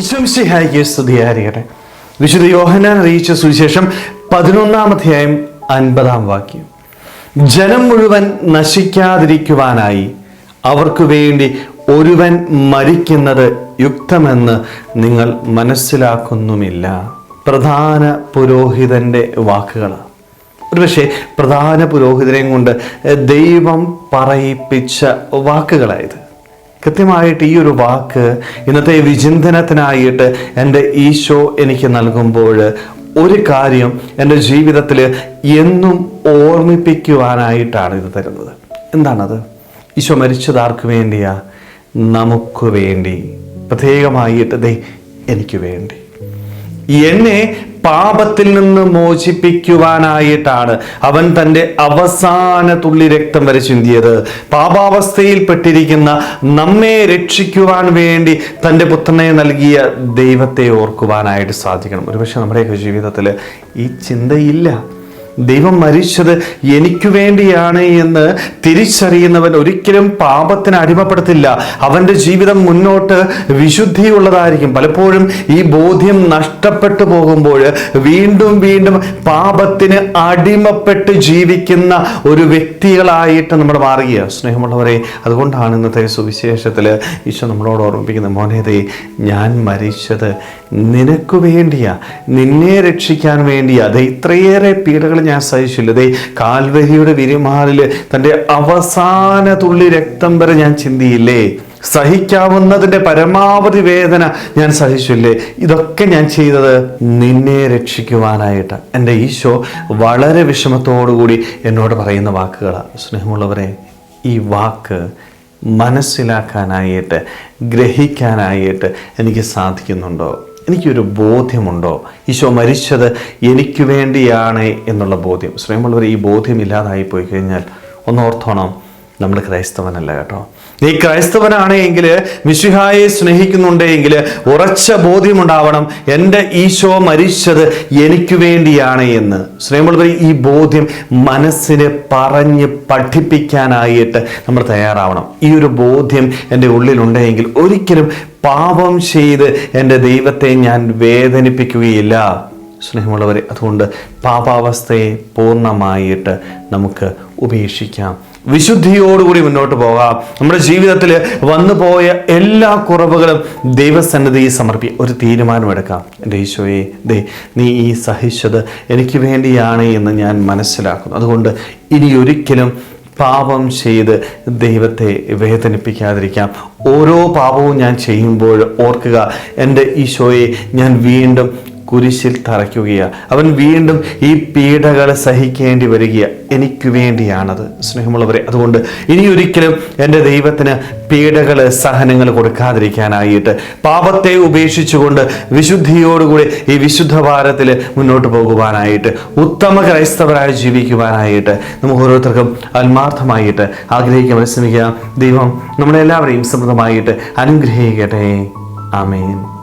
വിശംസിഹായിക്ക് സ്തുതിയായിരിക്കട്ടെ. വിശുദ്ധ യോഹനാൻ അറിയിച്ച സുവിശേഷം പതിനൊന്നാം അധ്യായം അൻപതാം വാക്യം. ജനം മുഴുവൻ നശിക്കാതിരിക്കുവാനായി അവർക്ക് വേണ്ടി ഒരുവൻ മരിക്കുന്നത് യുക്തമെന്ന് നിങ്ങൾ മനസ്സിലാക്കുന്നുമില്ല. പ്രധാന പുരോഹിതന്റെ വാക്കുകളാണ്. ഒരുപക്ഷെ പ്രധാന പുരോഹിതനെയും കൊണ്ട് ദൈവം പറയിപ്പിച്ച വാക്കുകളായത് കൃത്യമായിട്ട് ഈ ഒരു വാക്ക് ഇന്നത്തെ വിചിന്തനത്തിനായിട്ട് എന്റെ ഈശോ എനിക്ക് നൽകുമ്പോൾ ഒരു കാര്യം എന്റെ ജീവിതത്തിൽ എന്നും ഓർമ്മിപ്പിക്കുവാനായിട്ടാണ് ഇത് തരുന്നത്. എന്താണത്? ഈശോ മരിച്ചത് ആർക്ക് വേണ്ടിയാ? നമുക്ക് വേണ്ടി. പ്രത്യേകമായിട്ട് ദൈ എനിക്ക് വേണ്ടി. എന്നെ പാപത്തിൽ നിന്ന് മോചിപ്പിക്കുവാനായിട്ടാണ് അവൻ തന്റെ അവസാന തുള്ളി രക്തം വരെ ചിന്തിയത്. പാപാവസ്ഥയിൽപ്പെട്ടിരിക്കുന്ന നമ്മെ രക്ഷിക്കുവാൻ വേണ്ടി തന്റെ പുത്രനെ നൽകിയ ദൈവത്തെ ഓർക്കുവാനായിട്ട് സാധിക്കണം. ഒരുപക്ഷെ നമ്മുടെയൊക്കെ ജീവിതത്തിൽ ഈ ചിന്തയില്ല. ദൈവം മരിച്ചത് എനിക്ക് വേണ്ടിയാണ് എന്ന് തിരിച്ചറിയുന്നവൻ ഒരിക്കലും പാപത്തിന് അടിമപ്പെടുത്തില്ല. അവന്റെ ജീവിതം മുന്നോട്ട് വിശുദ്ധിയുള്ളതായിരിക്കും. പലപ്പോഴും ഈ ബോധ്യം നഷ്ടപ്പെട്ടു പോകുമ്പോൾ വീണ്ടും വീണ്ടും പാപത്തിന് അടിമപ്പെട്ട് ജീവിക്കുന്ന ഒരു വ്യക്തികളായിട്ട് നമ്മൾ മാറുക സ്നേഹമുള്ളവരെ അതുകൊണ്ടാണ് ഇന്നത്തെ സുവിശേഷത്തിൽ ഈശോ നമ്മളോട് ഓർമ്മിപ്പിക്കുന്നത് മോനേതേ ഞാൻ മരിച്ചത് നിനക്ക് വേണ്ടിയാ. നിന്നെ രക്ഷിക്കാൻ വേണ്ടിയാ. അത് ഇത്രയേറെ പീഡകൾ ഞാൻ സഹിച്ചില്ല ദേ കാൽവരിയുടെ വിരിമാറിൽ തന്റെ അവസാന തുള്ളി രക്തം വരെ ഞാൻ ചിന്തിയില്ലേ? സഹിക്കാവുന്നതിന്റെ പരമാവധി വേദന ഞാൻ സഹിച്ചില്ലേ ഇതൊക്കെ ഞാൻ ചെയ്തത് നിന്നെ രക്ഷിക്കുവാനായിട്ട്. എന്റെ ഈശോ വളരെ വിഷമത്തോടുകൂടി എന്നോട് പറയുന്ന വാക്കുകളാണ്. സ്നേഹമുള്ളവരെ ഈ വാക്ക് മനസ്സിലാക്കാനായിട്ട് ഗ്രഹിക്കാനായിട്ട് എനിക്ക് സാധിക്കുന്നുണ്ടോ? എനിക്കൊരു ബോധ്യമുണ്ടോ? ഈശോ മരിച്ചത് എനിക്ക് വേണ്ടിയാണ് എന്നുള്ള ബോധ്യം. സ്നേഹമുള്ളവർ ഈ ബോധ്യം ഇല്ലാതായി പോയി കഴിഞ്ഞാൽ ഒന്നോർത്തോണം നമ്മൾ ക്രൈസ്തവനല്ല കേട്ടോ. നീ ക്രൈസ്തവനാണ് ക്രൈസ്തവനാണെങ്കിൽ മിശിഹായെ സ്നേഹിക്കുന്നുണ്ടെങ്കിൽ ഉറച്ച ബോധ്യമുണ്ടാവണം എന്റെ ഈശോ മരിച്ചത് എനിക്ക് വേണ്ടിയാണ് എന്ന്. സ്നേഹമുള്ളവർ ഈ ബോധ്യം മനസ്സിനെ പറഞ്ഞ് പഠിപ്പിക്കാനായിട്ട് നമ്മൾ തയ്യാറാവണം. ഈ ഒരു ബോധ്യം എന്റെ ഉള്ളിലുണ്ടെങ്കിൽ ഒരിക്കലും പാപം ചെയ്ത് എന്റെ ദൈവത്തെ ഞാൻ വേദനിപ്പിക്കുകയില്ല. സ്നേഹമുള്ളവരെ അതുകൊണ്ട് പാപാവസ്ഥയെ പൂർണമായിട്ട് നമുക്ക് ഉപേക്ഷിക്കാം. വിശുദ്ധിയോടുകൂടി മുന്നോട്ട് പോകാം. നമ്മുടെ ജീവിതത്തിൽ വന്നു പോയ എല്ലാ കുറവുകളും ദൈവസന്നിധിയിൽ സമർപ്പിക്കുക ഒരു തീരുമാനമെടുക്കാം. എന്റെ ഈശോയെ ദേ നീ ഈ സഹിച്ചത് എനിക്ക് വേണ്ടിയാണ് എന്ന് ഞാൻ മനസ്സിലാക്കുന്നു. അതുകൊണ്ട് ഇനി ഒരിക്കലും പാപം ചെയ്ത് ദൈവത്തെ വേദനിപ്പിക്കാതിരിക്കാം. ഓരോ പാപവും ഞാൻ ചെയ്യുമ്പോൾ ഓർക്കുക എന്റെ ഈശോയെ ഞാൻ വീണ്ടും കുരിശിൽ തറയ്ക്കുകയാണ് അവൻ വീണ്ടും ഈ പീഡകളെ സഹിക്കേണ്ടി വരിക എനിക്ക് വേണ്ടിയാണത് സ്നേഹമുള്ളവരെ. അതുകൊണ്ട് ഇനി ഒരിക്കലും എന്റെ ദൈവത്തിന് പീഡകൾ സഹനങ്ങൾ കൊടുക്കാതിരിക്കാനായിട്ട് പാപത്തെ ഉപേക്ഷിച്ചുകൊണ്ട് വിശുദ്ധിയോടുകൂടി ഈ വിശുദ്ധ ഭാരത്തിൽ മുന്നോട്ട് പോകുവാനായിട്ട് ഉത്തമ ക്രൈസ്തവരായി ജീവിക്കുവാനായിട്ട് നമുക്ക് ഓരോരുത്തർക്കും ആത്മാർത്ഥമായിട്ട് ആഗ്രഹിക്കാൻ പരിശ്രമിക്കാം. ദൈവം നമ്മളെല്ലാവരെയും സമൃദ്ധമായിട്ട് അനുഗ്രഹിക്കട്ടെ. ആമേൻ.